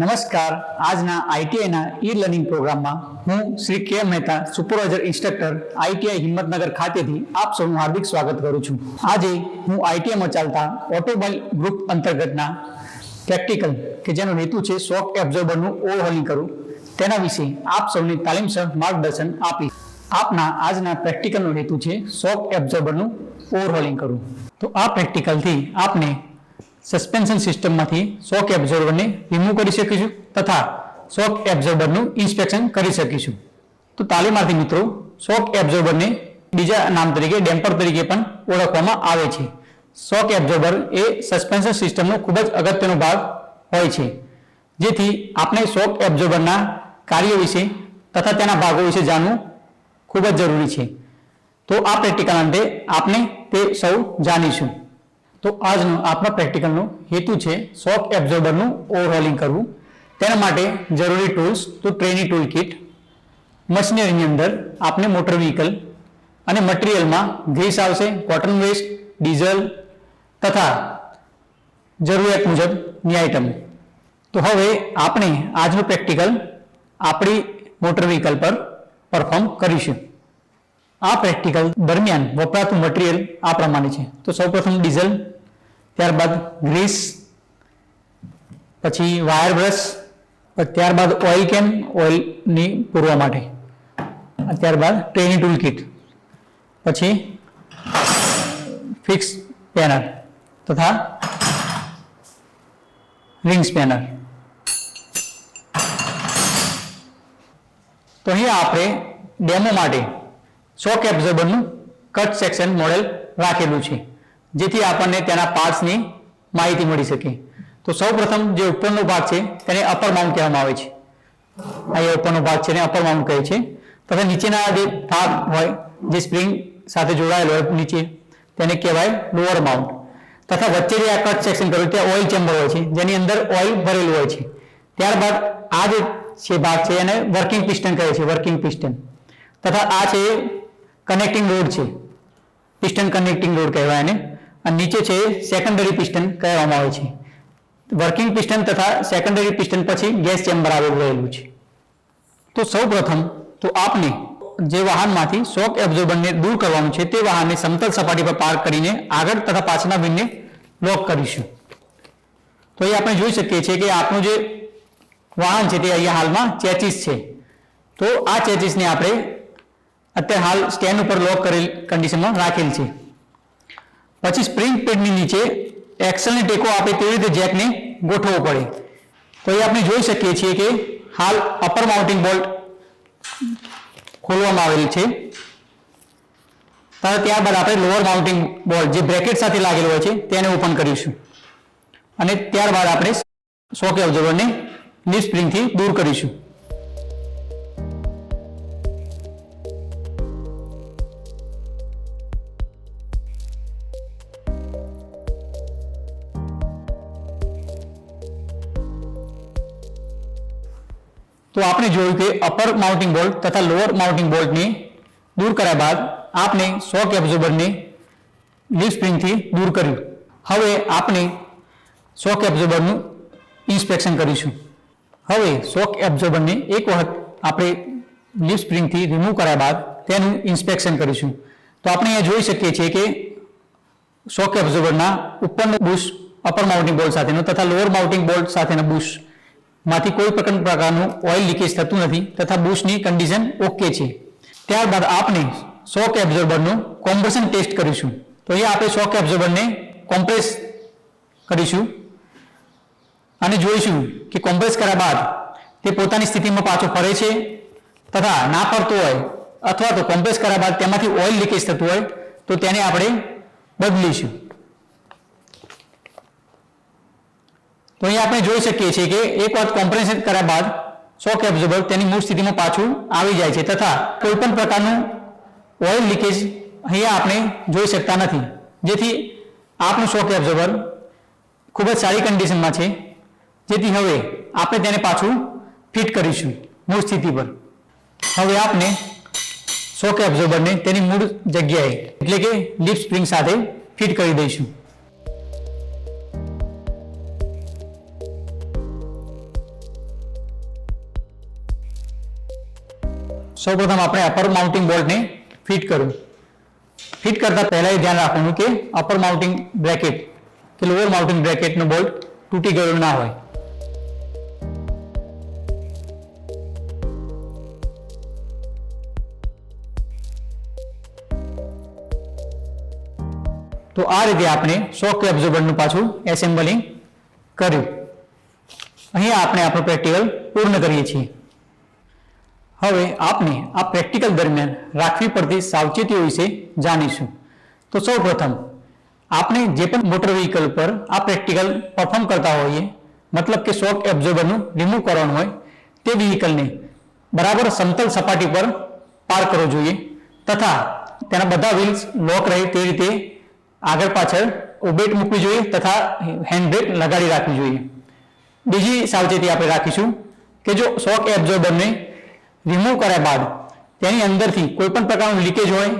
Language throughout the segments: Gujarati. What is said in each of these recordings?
નમસ્કાર. આજના આઈટીઆઈના ઈ લર્નિંગ પ્રોગ્રામમાં હું Shri K Mehta, supervisor instructor ITI Himmatnagar ખાતેથી આપ સૌનું હાર્દિક સ્વાગત કરું છું. આજે હું આઈટીઆઈમાં ચાલતા ઓટોમોબાઈલ ગ્રુપ અંતર્ગતના પ્રેક્ટિકલ, કે જેનો હેતુ છે શોક એબ્ઝોર્બરનું ઓવરહોલિંગ કરું તેના વિશે આપ સૌને તાલીમસર માર્ગદર્શન આપી આપના આજના પ્રેક્ટિકલનો હેતુ છે શોક એબ્ઝોર્બરનું ઓવરહોલિંગ કરવું. તો આ પ્રેક્ટિકલથી આપને સસ્પેન્શન સિસ્ટમમાંથી શોક એબ્ઝોર્બરને રિમૂવ કરી શકીશું તથા શોક એબ્ઝોર્બરનું ઇન્સ્પેક્શન કરી શકીશું. તો તાલીમાર્થી મિત્રો શોક એબ્ઝોર્બરને બીજા નામ તરીકે ડેમ્પર તરીકે પણ ઓળખવામાં આવે છે. શોક એબ્ઝોર્બર એ સસ્પેન્શન સિસ્ટમનો ખૂબ જ અગત્યનો ભાગ હોય છે. જેથી આપણે શોક એબ્ઝોર્બરના કાર્યો વિશે તથા તેના ભાગો વિશે જાણવું ખૂબ જ જરૂરી છે. તો આ પ્રેક્ટિકલ અંતે આપણે તે સૌ જાણીશું. તો આજનો આપણા પ્રેક્ટિકલનો હેતુ છે શોક એબ્ઝોર્બરનું ઓવરહોલિંગ કરવું. તેના માટે જરૂરી ટૂલ્સ તો ટ્રેની ટૂલ કિટ મશીનરીની અંદર આપણે મોટર વ્હીકલ અને મટીરિયલમાં ગ્રીસ આવશે કોટન વેસ્ટ ડીઝલ તથા જરૂરિયાત મુજબની આઇટમ તો હવે આપણે આજનું પ્રેક્ટિકલ આપણી મોટર વ્હીકલ પર પરફોર્મ કરીશું. આ પ્રેક્ટિકલ દરમિયાન વપરાતું મટીરિયલ આ પ્રમાણે છે. તો સૌપ્રથમ ડીઝલ ત્યારબાદ ગ્રીસ, પછી વાયર બ્રશ ત્યારબાદ ઓઇલ કેન, ઓઇલની પૂરવા માટે. ત્યારબાદ ટ્રેની ટૂલ કિટ પછી ફિક્સ પેનર તથા રિંગ સ્પેનર તો અહીંયા આપણે ડેમો માટે શોક એબ્ઝર્બરનું કટ સેક્શન મોડેલ રાખેલું છે. જેથી આપણને તેના પાર્ટ્સની માહિતી મળી શકે. તો સૌપ્રથમ જે ઉપરનો ભાગ છે, તેને અપર માઉન્ટ કહેવામાં આવે છે. અહીંયા ઉપરનો ભાગ છે, એને અપર માઉન્ટ કહે છે. તથા નીચેના જે ભાગ હોય, જે સ્પ્રિંગ સાથે જોડાયેલો હોય, નીચે, તેને કહેવાય લોઅર માઉન્ટ તથા વચ્ચે જે આ સેક્શન કર્યું ત્યાં ઓઇલ ચેમ્બર હોય છે, જેની અંદર ઓઇલ ભરેલું હોય છે. ત્યારબાદ આ જે છે ભાગ છે, એને વર્કિંગ પિસ્ટન કહે છે વર્કિંગ પિસ્ટન તથા આ છે કનેક્ટિંગ રોડ છે. પિસ્ટન કનેક્ટિંગ રોડ કહેવાય એને. અને નીચે છે સેકન્ડરી પિસ્ટન કહેવામાં આવે છે. વર્કિંગ પિસ્ટન તથા સેકન્ડરી પિસ્ટન પછી ગેસ ચેમ્બર આવેલું રહેલું છે. તો સૌપ્રથમ તો આપને જે વાહનમાંથી શોક એબ્ઝોર્બરને દૂર કરવાનું છે તે વાહનને સમતલ સપાટી પર પાર્ક કરીને આગળ તથા પાછળના વિન્ડને લોક કરીશું. તો એ આપણે જોઈ શકીએ છીએ કે આપણું જે વાહન છે તે અહીંયા હાલમાં ચેચીસ છે. તો આ ચેચીસને આપણે અત્યારે હાલ સ્ટેન્ડ ઉપર લોક કરેલ કન્ડિશનમાં રાખેલ છે. પછી સ્પ્રિંગ પેડની નીચે એક્સલને ટેકો આપે તેવી રીતે જેકને ગોઠવવો પડે. તો એ આપણે જોઈ શકીએ છીએ કે હાલ અપર માઉન્ટિંગ બોલ્ટ ખોલવામાં આવેલ છે. ત્યારબાદ આપણે લોઅર માઉન્ટિંગ બોલ્ટ જે બ્રેકેટ સાથે લાગેલો હોય છે, તેને ઓપન કરીશું. અને ત્યારબાદ આપણે સોકે ઓબ્ઝર્વરને લીફ સ્પ્રિંગથી દૂર કરીશું. તો આપણે જોયું કે અપર માઉન્ટિંગ બોલ્ટ તથા લોઅર માઉન્ટિંગ બોલ્ટને દૂર કર્યા બાદ આપણે શોક એબ્ઝોર્બરને લીફ સ્પ્રિંગથી દૂર કર્યું. હવે આપણે શોક એબ્ઝોર્બરનું ઇન્સ્પેક્શન કરીશું. હવે શોક એબ્ઝોર્બરને એક વખત આપણે લીફ સ્પ્રિંગથી રિમૂવ કર્યા બાદ તેનું ઇન્સ્પેક્શન કરીશું. તો આપણે અહીંયા જોઈ શકીએ છીએ કે શોક એબ્ઝોર્બરના ઉપરનો બુશ અપર માઉન્ટિંગ બોલ્ટ સાથેનો તથા લોઅર માઉન્ટિંગ બોલ્ટ સાથેનો બુશ માંથી કોઈ પણ પ્રકારનું ઓઇલ લીકેજ થતું નથી તથા બુશની કન્ડિશન ઓકે છે. ત્યારબાદ આપણે શોક એબ્ઝોર્બરનું કોમ્પ્રેશન ટેસ્ટ કરીશું. તો અહીંયા આપણે શોક એબ્ઝોર્બરને કોમ્પ્રેસ કરીશું અને જોઈશું કે કોમ્પ્રેસ કર્યા બાદ તે પોતાની સ્થિતિમાં પાછો ફરે છે તથા ના ફરતો હોય અથવા તો કોમ્પ્રેસ કર્યા બાદ તેમાંથી ઓઇલ લીકેજ થતું હોય તો તેને આપણે બદલીશું. તો અહીંયા આપણે જોઈ શકીએ છીએ કે એક વાત કોમ્પ્રેશન કર્યા બાદ શોક એબ્ઝોર્બર તેની મૂળ સ્થિતિમાં પાછું આવી જાય છે તથા કોઈ પણ પ્રકારનું ઓઇલ લીકેજ અહીંયા આપણે જોઈ શકતા નથી. જેથી આપણું શોક એબ્ઝોર્બર ખૂબ જ સારી કન્ડિશનમાં છે. જેથી હવે આપણે તેને પાછું ફિટ કરીશું મૂળ સ્થિતિ પર. હવે આપણે શોક એબ્ઝોર્બરને તેની મૂળ જગ્યાએ એટલે કે લીપ સ્પ્રિંગ સાથે ફિટ કરી દઈશું. સૌપ્રથમ આપણે અપર માઉન્ટિંગ બોલ્ટને ફિટ કરવું ફિટ કરતા પહેલા એ ધ્યાન રાખવાનું કે અપર માઉન્ટિંગ બ્રેકેટ કે લોઅર માઉન્ટિંગ બ્રેકેટનો બોલ્ટ તૂટી ગયો ના હોય. તો આ રીતે આપણે શોક એબ્ઝોર્બરનું પાછું એસેમ્બલિંગ કર્યું. અહીંયા આપણે આપણું પ્રેક્ટિકલ પૂર્ણ કરીએ છીએ. હવે આપણે આ પ્રેક્ટિકલ દરમિયાન રાખવી પડતી સાવચેતીઓ વિશે જાણીશું. તો સૌ પ્રથમ આપણે જે પણ મોટર વ્હીકલ પર આ પ્રેક્ટિકલ પરફોર્મ કરતા હોઈએ, મતલબ કે શોક એબ્ઝોર્બરનું રિમૂવ કરવાનું હોય, તે વ્હીકલને બરાબર સમતલ સપાટી પર પાર કરવો જોઈએ તથા તેના બધા વ્હીલ્સ લોક રહે તે રીતે આગળ પાછળ ઉભેટ મૂકવી જોઈએ તથા હેન્ડબ્રેક લગાડી રાખવી જોઈએ. બીજી સાવચેતી આપણે રાખીશું કે જો શોક એબ્ઝોર્બરને રિમૂવ કર્યા બાદ તેની અંદરથી કોઈ પણ પ્રકારનું લીકેજ હોય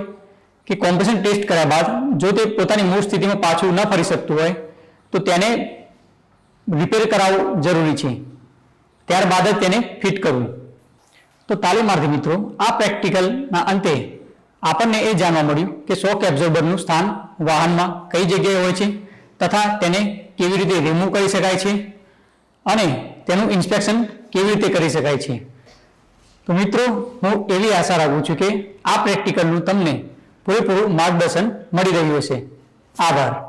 કે કોમ્પ્રેશન ટેસ્ટ કર્યા બાદ જો તે પોતાની મૂળ સ્થિતિમાં પાછું ન ફરી શકતું હોય, તો તેને રિપેર કરાવવું જરૂરી છે. ત્યારબાદ જ તેને ફિટ કરવું. તો તાલીમાર્થી મિત્રો, આ પ્રેક્ટિકલના અંતે આપણને એ જાણવા મળ્યું કે શોક એબ્ઝોર્બરનું સ્થાન વાહનમાં કઈ જગ્યાએ હોય છે તથા તેને કેવી રીતે રિમૂવ કરી શકાય છે અને તેનું ઇન્સ્પેક્શન કેવી રીતે કરી શકાય છે. તો મિત્રો, હું એવી આશા રાખું છું કે આ પ્રેક્ટિકલનું તમને પૂરેપૂરું માર્ગદર્શન મળી રહ્યું હશે. આભાર.